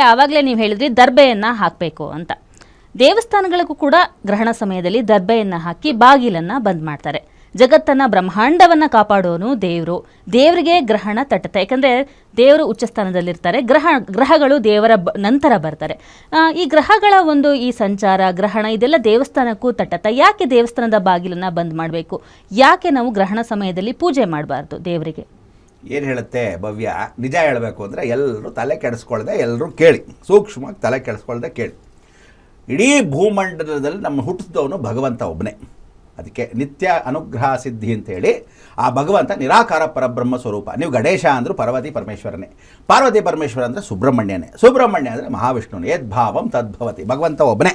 ಆವಾಗಲೇ ನೀವು ಹೇಳಿದ್ರಿ ದರ್ಬೆಯನ್ನು ಹಾಕಬೇಕು ಅಂತ. ದೇವಸ್ಥಾನಗಳಿಗೂ ಕೂಡ ಗ್ರಹಣ ಸಮಯದಲ್ಲಿ ದರ್ಬೆಯನ್ನು ಹಾಕಿ ಬಾಗಿಲನ್ನು ಬಂದ್ ಮಾಡ್ತಾರೆ. ಜಗತ್ತನ್ನ ಬ್ರಹ್ಮಾಂಡವನ್ನ ಕಾಪಾಡೋನು ದೇವರು. ದೇವರಿಗೆ ಗ್ರಹಣ ತಟ್ಟುತ್ತೆ. ಯಾಕಂದರೆ ದೇವರು ಉಚ್ಚ ಸ್ಥಾನದಲ್ಲಿರ್ತಾರೆ ಗ್ರಹ, ಗ್ರಹಗಳು ದೇವರ ಬ- ನಂತರ ಬರ್ತಾರೆ. ಈ ಗ್ರಹಗಳ ಒಂದು ಈ ಸಂಚಾರ, ಗ್ರಹಣ ಇದೆಲ್ಲ ದೇವಸ್ಥಾನಕ್ಕೂ ತಟ್ಟತ್ತ. ಯಾಕೆ ದೇವಸ್ಥಾನದ ಬಾಗಿಲನ್ನ ಬಂದ್ ಮಾಡಬೇಕು? ಯಾಕೆ ನಾವು ಗ್ರಹಣ ಸಮಯದಲ್ಲಿ ಪೂಜೆ ಮಾಡಬಾರ್ದು ದೇವರಿಗೆ? ಏನು ಹೇಳುತ್ತೆ ಭವ್ಯ? ನಿಜ ಹೇಳಬೇಕು ಅಂದರೆ ಎಲ್ಲರೂ ತಲೆ ಕೆಡಿಸ್ಕೊಳ್ದೆ ಎಲ್ಲರೂ ಕೇಳಿ. ಸೂಕ್ಷ್ಮವಾಗಿ ತಲೆ ಕೆಡಿಸ್ಕೊಳ್ದೆ ಕೇಳಿ. ಇಡೀ ಭೂಮಂಡಲದಲ್ಲಿ ನಮ್ಮ ಹುಟ್ಟಿಸಿದವನು ಭಗವಂತ ಒಬ್ಬನೇ ಅದಕ್ಕೆ ನಿತ್ಯ ಅನುಗ್ರಹ ಸಿದ್ಧಿ ಅಂತೇಳಿ ಆ ಭಗವಂತ ನಿರಾಕಾರ ಪರಬ್ರಹ್ಮ ಸ್ವರೂಪ. ನೀವು ಗಣೇಶ ಅಂದರು ಪಾರ್ವತಿ ಪರಮೇಶ್ವರನೇ. ಪಾರ್ವತಿ ಪರಮೇಶ್ವರ ಅಂದರೆ ಸುಬ್ರಹ್ಮಣ್ಯನೇ. ಸುಬ್ರಹ್ಮಣ್ಯ ಅಂದರೆ ಮಹಾವಿಷ್ಣುನ. ಯದ್ಭಾವಂ ತದ್ಭವತಿ. ಭಗವಂತ ಒಬ್ಬನೇ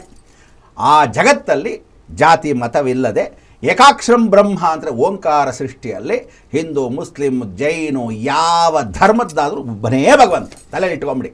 ಆ ಜಗತ್ತಲ್ಲಿ ಜಾತಿ ಮತವಿಲ್ಲದೆ ಏಕಾಕ್ಷರಂ ಬ್ರಹ್ಮ ಅಂದರೆ ಓಂಕಾರ ಸೃಷ್ಟಿಯಲ್ಲಿ ಹಿಂದೂ, ಮುಸ್ಲಿಂ, ಜೈನು ಯಾವ ಧರ್ಮದ್ದಾದರೂ ಒಬ್ಬನೇ ಭಗವಂತ. ತಲೆಯಲ್ಲಿ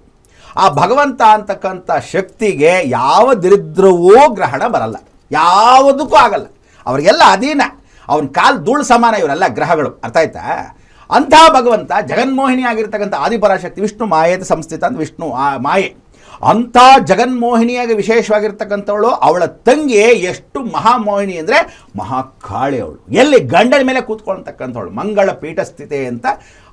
ಆ ಭಗವಂತ ಅಂತಕ್ಕಂಥ ಶಕ್ತಿಗೆ ಯಾವ ದರಿದ್ರವೂ ಗ್ರಹಣ ಬರಲ್ಲ. ಯಾವುದಕ್ಕೂ ಆಗಲ್ಲ. ಅವರಿಗೆಲ್ಲ ಅಧೀನ. ಅವನ ಕಾಲು ಧೂಳು ಸಮಾನ ಇವರೆಲ್ಲ ಗ್ರಹಗಳು. ಅರ್ಥ ಆಯ್ತಾ? ಅಂತಹ ಭಗವಂತ ಜಗನ್ಮೋಹಿನಿ ಆಗಿರ್ತಕ್ಕಂಥ ಆದಿಪರಾಶಕ್ತಿ ವಿಷ್ಣು ಮಾಯೇತ ಸಂಸ್ಥಿತ ಅಂತ ವಿಷ್ಣು ಆ ಮಾಯೆ. ಅಂಥ ಜಗನ್ಮೋಹಿನಿಯಾಗಿ ವಿಶೇಷವಾಗಿರ್ತಕ್ಕಂಥವಳು, ಅವಳ ತಂಗಿ ಎಷ್ಟು ಮಹಾಮೋಹಿನಿ ಅಂದರೆ ಮಹಾಕಾಳಿ ಅವಳು. ಎಲ್ಲಿ ಗಂಡನ ಮೇಲೆ ಕೂತ್ಕೊಳ್ತಕ್ಕಂಥವಳು, ಮಂಗಳ ಪೀಠಸ್ಥಿತೆ ಅಂತ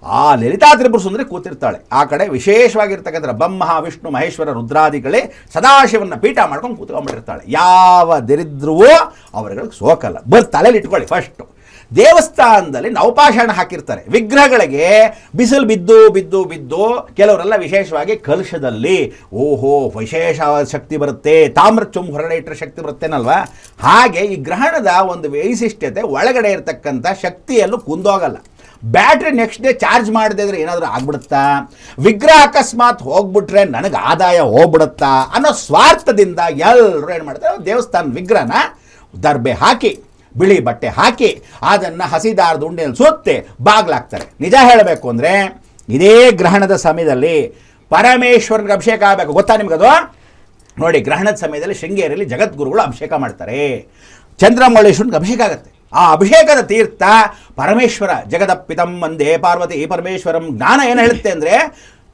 ಆ ಲಲಿತಾ ತ್ರಿಪುರ ಸುಂದರಿ ಕೂತಿರ್ತಾಳೆ. ಆ ಕಡೆ ವಿಶೇಷವಾಗಿರ್ತಕ್ಕಂಥ ಬ್ರಹ್ಮ, ವಿಷ್ಣು, ಮಹೇಶ್ವರ, ರುದ್ರಾದಿಗಳೇ ಸದಾಶಿವನ್ನ ಪೀಠ ಮಾಡ್ಕೊಂಡು ಕೂತ್ಕೊಂಡ್ಬಿಟ್ಟಿರ್ತಾಳೆ. ಯಾವ ದರಿದ್ರವೂ ಅವರುಗಳಿಗೆ ಸೋಕಲ್ಲ ಬರ್ ಇಟ್ಕೊಳ್ಳಿ ಫಸ್ಟು ದೇವಸ್ಥಾನದಲ್ಲಿ ನವಪಾಷಾಣ ಹಾಕಿರ್ತಾರೆ. ವಿಗ್ರಹಗಳಿಗೆ ಬಿಸಿಲು ಬಿದ್ದು ಬಿದ್ದು ಬಿದ್ದು ಕೆಲವರೆಲ್ಲ ವಿಶೇಷವಾಗಿ ಕಲುಷದಲ್ಲಿ ಓಹೋ ವಿಶೇಷವಾದ ಶಕ್ತಿ ಬರುತ್ತೆ. ತಾಮ್ರ ಚುಂಬ ಹೊರಗಡೆ ಇಟ್ಟರೆ ಶಕ್ತಿ ಬರುತ್ತೇನಲ್ವಾ? ಹಾಗೆ ಈ ಗ್ರಹಣದ ಒಂದು ವೈಶಿಷ್ಟ್ಯತೆ ಒಳಗಡೆ ಇರತಕ್ಕಂಥ ಶಕ್ತಿಯಲ್ಲೂ ಕುಂದೋಗಲ್ಲ. ಬ್ಯಾಟ್ರಿ ನೆಕ್ಸ್ಟ್ ಡೇ ಚಾರ್ಜ್ ಮಾಡದೇ ಇದ್ರೆ ಏನಾದರೂ ಆಗ್ಬಿಡುತ್ತಾ? ವಿಗ್ರಹ ಅಕಸ್ಮಾತ್ ಹೋಗ್ಬಿಟ್ರೆ ನನಗೆ ಆದಾಯ ಹೋಗ್ಬಿಡುತ್ತಾ? ಅನ್ನೋ ಸ್ವಾರ್ಥದಿಂದ ಎಲ್ಲರೂ ಏನು ಮಾಡ್ತಾರೆ? ದೇವಸ್ಥಾನ ವಿಗ್ರಹನ ದರ್ಬೆ ಹಾಕಿ ಬಿಳಿ ಬಟ್ಟೆ ಹಾಕಿ ಅದನ್ನು ಹಸಿದಾರದ ಉಂಡೆಯಲ್ಲಿ ಸುತ್ತಿ ಬಾಗ್ಲಾಗ್ತಾರೆ. ನಿಜ ಹೇಳಬೇಕು ಅಂದರೆ ಇದೇ ಗ್ರಹಣದ ಸಮಯದಲ್ಲಿ ಪರಮೇಶ್ವರನಿಗೆ ಅಭಿಷೇಕ ಆಗಬೇಕು. ಗೊತ್ತಾ ನಿಮಗದು? ನೋಡಿ, ಗ್ರಹಣದ ಸಮಯದಲ್ಲಿ ಶೃಂಗೇರಿಯಲ್ಲಿ ಜಗದ್ಗುರುಗಳು ಅಭಿಷೇಕ ಮಾಡ್ತಾರೆ. ಚಂದ್ರಮೌಳೇಶ್ವರನಿಗೆ ಅಭಿಷೇಕ ಆಗುತ್ತೆ. ಆ ಅಭಿಷೇಕದ ತೀರ್ಥ ಪರಮೇಶ್ವರ ಜಗದಪ್ಪಿತಂ ಒಂದೇ ಪಾರ್ವತಿ ಪರಮೇಶ್ವರಂ ಜ್ಞಾನ ಏನು ಹೇಳುತ್ತೆ ಅಂದರೆ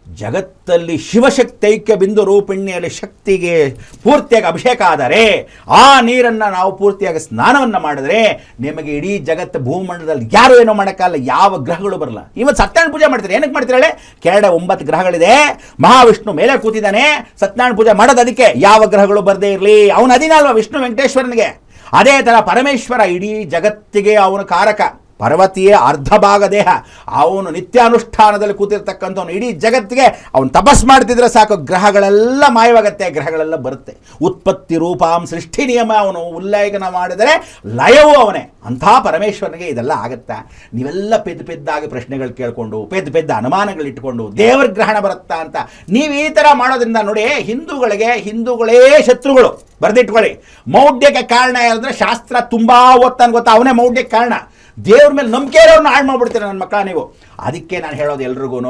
ಜಗತ್ತಲ್ಲಿ ಶಿವಶಕ್ತೈಕ್ಯ ಬಿಂದು, ರೂಪಿಣ್ಯಲ್ಲಿ ಶಕ್ತಿಗೆ ಪೂರ್ತಿಯಾಗಿ ಅಭಿಷೇಕ ಆದರೆ, ಆ ನೀರನ್ನು ನಾವು ಪೂರ್ತಿಯಾಗಿ ಸ್ನಾನವನ್ನು ಮಾಡಿದ್ರೆ ನಿಮಗೆ ಇಡೀ ಜಗತ್ತು ಭೂಮಂಡಲದಲ್ಲಿ ಯಾರು ಏನೋ ಮಾಡೋಕ್ಕಲ್ಲ ಯಾವ ಗ್ರಹಗಳು ಬರಲ್ಲ. ಇವತ್ತು ಸತ್ಯನಾರಾಯಣ ಪೂಜೆ ಮಾಡ್ತಾರೆ ಏನಕ್ಕೆ ಮಾಡ್ತೀರಾಳೆ ಕೆರಡೆ ಒಂಬತ್ತು ಗ್ರಹಗಳಿದೆ. ಮಹಾವಿಷ್ಣು ಮೇಲೆ ಕೂತಿದ್ದಾನೆ. ಸತ್ಯನಾರಾಯಣ ಪೂಜೆ ಮಾಡೋದು ಅದಕ್ಕೆ. ಯಾವ ಗ್ರಹಗಳು ಬರದೇ ಇರಲಿ? ಅವನು ಅಲ್ವಾ ವಿಷ್ಣು ವೆಂಕಟೇಶ್ವರನಿಗೆ. ಅದೇ ಥರ ಪರಮೇಶ್ವರ ಇಡೀ ಜಗತ್ತಿಗೆ ಅವನ ಕಾರಕ. ಪರ್ವತಿಯೇ ಅರ್ಧ ಭಾಗ ದೇಹ. ಅವನು ನಿತ್ಯಾನುಷ್ಠಾನದಲ್ಲಿ ಕೂತಿರ್ತಕ್ಕಂಥವನು ಇಡೀ ಜಗತ್ತಿಗೆ ಅವನು ತಪಸ್ ಮಾಡ್ತಿದ್ರೆ ಸಾಕು, ಗ್ರಹಗಳೆಲ್ಲ ಮಾಯವಾಗತ್ತೆ, ಗ್ರಹಗಳೆಲ್ಲ ಬರುತ್ತೆ. ಉತ್ಪತ್ತಿ ರೂಪಾಂ ಸೃಷ್ಟಿ ನಿಯಮ ಅವನು ಉಲ್ಲೇಖನ ಮಾಡಿದರೆ ಲಯವೂ ಅವನೇ. ಅಂಥ ಪರಮೇಶ್ವರನಿಗೆ ಇದೆಲ್ಲ ಆಗತ್ತಾ? ನೀವೆಲ್ಲ ಪೆದ್ದು ಪೆದ್ದಾಗಿ ಪ್ರಶ್ನೆಗಳು ಕೇಳಿಕೊಂಡು, ಪೆದ್ದು ಪೆದ್ದ ಅನುಮಾನಗಳಿಟ್ಕೊಂಡು ದೇವರ ಗ್ರಹಣ ಬರುತ್ತಾ ಅಂತ. ನೀವು ಈ ಥರ ಮಾಡೋದ್ರಿಂದ ನೋಡಿ, ಹಿಂದೂಗಳಿಗೆ, ಹಿಂದೂಗಳೇ ಶತ್ರುಗಳು. ಬರೆದಿಟ್ಕೊಳ್ಳಿ. ಮೌಢ್ಯಕ್ಕೆ ಕಾರಣ ಯಾರಂದ್ರೆ ಶಾಸ್ತ್ರ ತುಂಬ ಓದ್ತಾನೆ ಗೊತ್ತಾ? ಅವನೇ ಮೌಢ್ಯಕ್ಕೆ ಕಾರಣ. ದೇವ್ರ ಮೇಲೆ ನಂಬಿಕೆ ಇರೋರನ್ನ ಹಾಳು ಮಾಡ್ಬಿಡ್ತೀರ ನನ್ನ ಮಕ್ಕಳ ನೀವು? ಅದಕ್ಕೆ ನಾನು ಹೇಳೋದು ಎಲ್ರಿಗೂ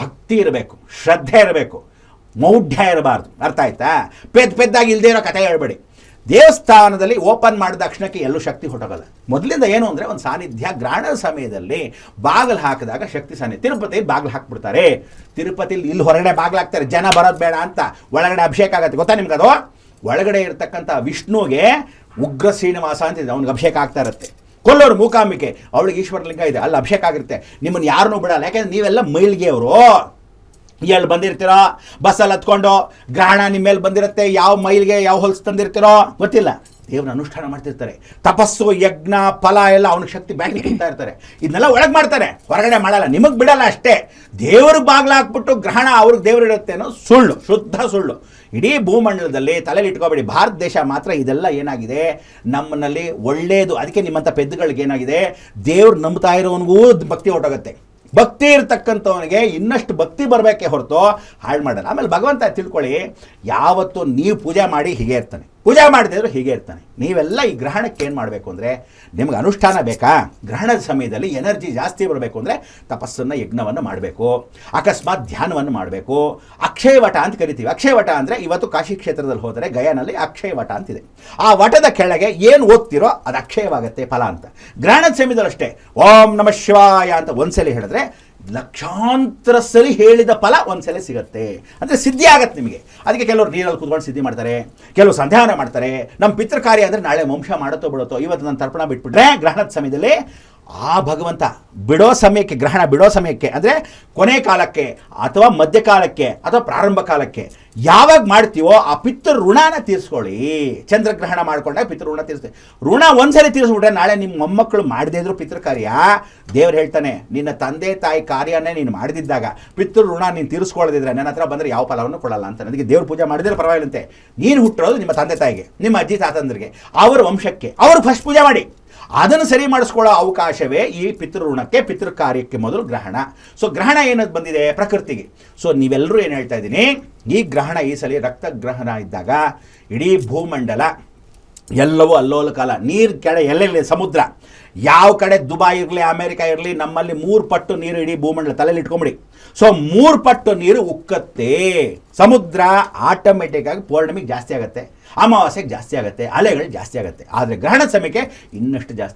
ಭಕ್ತಿ ಇರಬೇಕು, ಶ್ರದ್ಧೆ ಇರಬೇಕು, ಮೌಢ್ಯ ಇರಬಾರ್ದು. ಅರ್ಥ ಆಯ್ತಾ? ಪೆದ್ ಪೆದ್ದಾಗಿ ಇಲ್ಲದೆ ಇರೋ ಕಥೆ ಹೇಳ್ಬೇಡಿ. ದೇವಸ್ಥಾನದಲ್ಲಿ ಓಪನ್ ಮಾಡಿದ ತಕ್ಷಣಕ್ಕೆ ಎಲ್ಲೂ ಶಕ್ತಿ ಹೊಟ್ಟೋಗಲ್ಲ ಮೊದಲಿಂದ ಏನು ಅಂದರೆ ಒಂದು ಸಾನ್ನಿಧ್ಯ ಗ್ರಹಣದ ಸಮಯದಲ್ಲಿ ಬಾಗಿಲು ಹಾಕಿದಾಗ ಶಕ್ತಿ ಸಾನ್ನಿಧ್ಯ. ತಿರುಪತಿ ಬಾಗಿಲು ಹಾಕ್ಬಿಡ್ತಾರೆ. ತಿರುಪತಿಲಿ ಇಲ್ಲಿ ಹೊರಗಡೆ ಬಾಗಿಲು ಹಾಕ್ತಾರೆ. ಜನ ಬರೋದು ಬೇಡ ಅಂತ ಒಳಗಡೆ ಅಭಿಷೇಕ ಆಗುತ್ತೆ. ಗೊತ್ತಾ ನಿಮ್ಗೆ ಅದು ಒಳಗಡೆ ಇರತಕ್ಕಂಥ ವಿಷ್ಣುಗೆ ಉಗ್ರ ಶ್ರೀನಿವಾಸ ಅಂತಿದೆ ಅವ್ನಿಗೆ ಅಭಿಷೇಕ ಆಗ್ತಾ ಇರುತ್ತೆ. ಕೊಲ್ಲೋರು ಮೂಕಾಂಬಿಕೆ. ಅವಳಿಗೆ ಈಶ್ವರಲಿಂಗ ಇದೆ, ಅಲ್ಲಿ ಅಭಿಷೇಕ ಆಗಿರುತ್ತೆ. ನಿಮ್ಮನ್ನು ಯಾರನ್ನೂ ಬಿಡಲ್ಲ, ಯಾಕೆಂದ್ರೆ ನೀವೆಲ್ಲ ಮೈಲ್ಗೆ ಅವರು ಎಲ್ಲಿ ಬಂದಿರ್ತೀರೋ, ಬಸ್ಸಲ್ಲಿ ಹತ್ಕೊಂಡು, ಗ್ರಹಣ ನಿಮ್ಮ ಮೇಲೆ ಬಂದಿರುತ್ತೆ, ಯಾವ ಮೈಲ್ಗೆ, ಯಾವ ಹೊಲ್ಸ್ ತಂದಿರ್ತೀರೋ, ಗೊತ್ತಿಲ್ಲ. ದೇವ್ರ ಅನುಷ್ಠಾನ ಮಾಡ್ತಿರ್ತಾರೆ. ತಪಸ್ಸು, ಯಜ್ಞ, ಫಲ ಎಲ್ಲ ಅವನಿಗೆ ಶಕ್ತಿ ತಿಂತಾ ಇರ್ತಾರೆ. ಇದನ್ನೆಲ್ಲ ಒಳಗೆ ಮಾಡ್ತಾರೆ. ಹೊರಗಡೆ ಮಾಡಲ್ಲ, ನಿಮಗೆ ಬಿಡಲ್ಲ ಅಷ್ಟೇ. ದೇವ್ರ ಬಾಗ್ಲಾಕ್ಬಿಟ್ಟು ಗ್ರಹಣ ಅವ್ರಿಗೆ ದೇವ್ರು ಇರುತ್ತೆ ಅನ್ನೋ ಸುಳ್ಳು, ಶುದ್ಧ ಸುಳ್ಳು. ಇಡೀ ಭೂಮಂಡಲದಲ್ಲಿ ತಲೆಲಿ ಇಟ್ಕೋಬೇಡಿ. ಭಾರತ ದೇಶ ಮಾತ್ರ ಇದೆಲ್ಲ ಏನಾಗಿದೆ? ನಮ್ಮನಲ್ಲಿ ಒಳ್ಳೆಯದು ಅದಕ್ಕೆ ನಿಮ್ಮಂಥ ಪೆದ್ದುಗಳಿಗೆ ಏನಾಗಿದೆ? ದೇವ್ರು ನಂಬ್ತಾ ಇರೋವನಿಗೂ ಭಕ್ತಿ ಹೊಟ್ಟೋಗುತ್ತೆ ಭಕ್ತಿ ಇರ್ತಕ್ಕಂಥವನಿಗೆ ಇನ್ನಷ್ಟು ಭಕ್ತಿ ಬರಬೇಕೆ ಹೊರತು ಹಾಳು ಮಾಡಲ್ಲ. ಆಮೇಲೆ ಭಗವಂತ ತಿಳ್ಕೊಳ್ಳಿ, ಯಾವತ್ತೂ ನೀವು ಪೂಜೆ ಮಾಡಿ ಹೀಗೆ ಇರ್ತಾನೆ. ಪೂಜೆ ಇದ್ರೆ ಹೀಗೆ ಇರ್ತಾನೆ. ನೀವೆಲ್ಲ ಈ ಗ್ರಹಣಕ್ಕೆ ಏನು ಮಾಡಬೇಕು ಅಂದರೆ, ನಿಮ್ಗೆ ಅನುಷ್ಠಾನ ಬೇಕಾ? ಗ್ರಹಣದ ಸಮಯದಲ್ಲಿ ಎನರ್ಜಿ ಜಾಸ್ತಿ ಬರಬೇಕು ಅಂದರೆ ತಪಸ್ಸನ್ನು ಯಜ್ಞವನ್ನು ಮಾಡಬೇಕು. ಅಕಸ್ಮಾತ್ ಧ್ಯಾನವನ್ನು ಮಾಡಬೇಕು. ಅಕ್ಷಯವಟ ಅಂತ ಕರಿತೀವಿ. ಅಕ್ಷಯವಟ ಅಂದರೆ ಇವತ್ತು ಕಾಶಿ ಕ್ಷೇತ್ರದಲ್ಲಿ ಹೋದರೆ ಗಯಾನಲ್ಲಿ ಅಕ್ಷಯವಟ ಅಂತಿದೆ. ಆ ವಟದ ಕೆಳಗೆ ಏನು ಓದ್ತಿರೋ ಅದು ಅಕ್ಷಯವಾಗುತ್ತೆ ಫಲ ಅಂತ. ಗ್ರಹಣದ ಸಮಯದಲ್ಲಿ ಅಷ್ಟೇ ಓಂ ನಮ ಶಿವಾಯ ಅಂತ ಒಂದ್ಸಲಿ ಹೇಳಿದ್ರೆ ಲಕ್ಷಾಂತರ ಸರಿ ಹೇಳಿದ ಫಲ ಒಂದ್ಸಲ ಸಿಗತ್ತೆ. ಅಂದರೆ ಸಿದ್ಧಿ ಆಗತ್ತೆ ನಿಮಗೆ. ಅದಕ್ಕೆ ಕೆಲವರು ನೀರಲ್ಲಿ ಕೂತ್ಕೊಂಡು ಸಿದ್ಧಿ ಮಾಡ್ತಾರೆ. ಕೆಲವು ಸಂಧ್ಯಾವನೆ ಮಾಡ್ತಾರೆ. ನಮ್ಮ ಪಿತೃ ಕಾರ್ಯ ಅಂದರೆ ನಾಳೆ ವಂಶ ಮಾಡುತ್ತೋ ಬಿಡುತ್ತೋ. ಇವತ್ತು ನಾನು ತರ್ಪಣ ಬಿಟ್ಬಿಟ್ರೆ ಗ್ರಹಣದ ಸಮಯದಲ್ಲಿ ಆ ಭಗವಂತ ಬಿಡೋ ಸಮಯಕ್ಕೆ, ಗ್ರಹಣ ಬಿಡೋ ಸಮಯಕ್ಕೆ, ಅಂದರೆ ಕೊನೆ ಕಾಲಕ್ಕೆ ಅಥವಾ ಮಧ್ಯಕಾಲಕ್ಕೆ ಅಥವಾ ಪ್ರಾರಂಭ ಕಾಲಕ್ಕೆ ಯಾವಾಗ ಮಾಡ್ತೀವೋ ಆ ಪಿತೃ ಋಣನ ತೀರಿಸ್ಕೊಳ್ಳಿ. ಚಂದ್ರಗ್ರಹಣ ಮಾಡಿಕೊಂಡಾಗ ಪಿತೃ ಋಣ ತೀರಿಸ್ತೀವಿ ಋಣ ಒಂದ್ಸರಿ ತೀರಿಸ್ಬಿಟ್ರೆ ನಾಳೆ ನಿಮ್ಮ ಮೊಮ್ಮಕ್ಕಳು ಮಾಡದೇ ಇದ್ರು ಪಿತೃ ಕಾರ್ಯ. ದೇವ್ರು ಹೇಳ್ತಾನೆ, ನಿನ್ನ ತಂದೆ ತಾಯಿ ಕಾರ್ಯನೇ ನೀನು ಮಾಡದಿದ್ದಾಗ ಪಿತೃ ಋಣ ನೀನು ತೀರಿಸ್ಕೊಳ್ಳದಿದ್ರೆ ನನ್ನ ಹತ್ರ ಬಂದರೆ ಯಾವ ಫಲವನ್ನು ಕೊಡಲ್ಲ ಅಂತ. ಅದಕ್ಕೆ ದೇವ್ರ ಪೂಜೆ ಮಾಡಿದ್ರೆ ಪರವಾಗಿಲ್ಲಂತೆ. ನೀನು ಹುಟ್ಟಿರೋದು ನಿಮ್ಮ ತಂದೆ ತಾಯಿಗೆ, ನಿಮ್ಮ ಅಜ್ಜಿ ತಾತಂದ್ರಿಗೆ, ಅವರ ವಂಶಕ್ಕೆ. ಅವರು ಫಸ್ಟ್ ಪೂಜೆ ಮಾಡಿ. ಅದನ್ನು ಸರಿ ಮಾಡಿಸ್ಕೊಳ್ಳೋ ಅವಕಾಶವೇ ಈ ಪಿತೃಋಣಕ್ಕೆ ಪಿತೃ ಕಾರ್ಯಕ್ಕೆ ಮೊದಲು ಗ್ರಹಣ. ಸೊ ಗ್ರಹಣ ಏನದು ಬಂದಿದೆ? ಪ್ರಕೃತಿಗೆ. ಸೊ ನೀವೆಲ್ಲರೂ ಏನು ಹೇಳ್ತಾ ಇದ್ದೀನಿ? ಈ ಗ್ರಹಣ, ಈ ಸಲ ರಕ್ತ ಗ್ರಹಣ ಇದ್ದಾಗ ಇಡೀ ಭೂಮಂಡಲ ಎಲ್ಲವೂ ಅಲ್ಲೋಲ ಕಾಲ. ನೀರು ಕೆಳ ಎಲ್ಲೆಲ್ಲಿ? ಸಮುದ್ರ. ಯಾವ ಕಡೆ ದುಬೈ ಇರಲಿ, ಅಮೇರಿಕ ಇರಲಿ, ನಮ್ಮಲ್ಲಿ ಮೂರು ಪಟ್ಟು ನೀರು ಇಡೀ ಭೂಮಂಡಲ ತಲೆಯಲ್ಲಿ ಇಟ್ಕೊಂಬಿಡಿ. ಸೊ ಮೂರು ಪಟ್ಟು ನೀರು ಉಕ್ಕತ್ತೆ. ಸಮುದ್ರ ಆಟೋಮೆಟಿಕ್ ಆಗಿ ಪೌರ್ಣಮಿಗೆ ಜಾಸ್ತಿ ಆಗುತ್ತೆ. ಅಮಾವಾಸ್ಯೆಗೆ ಜಾಸ್ತಿ ಆಗುತ್ತೆ. ಅಲೆಗಳು ಜಾಸ್ತಿ ಆಗುತ್ತೆ. ಆದರೆ ಗ್ರಹಣ ಸಮಯಕ್ಕೆ ಇನ್ನಷ್ಟು ಜಾಸ್ತಿ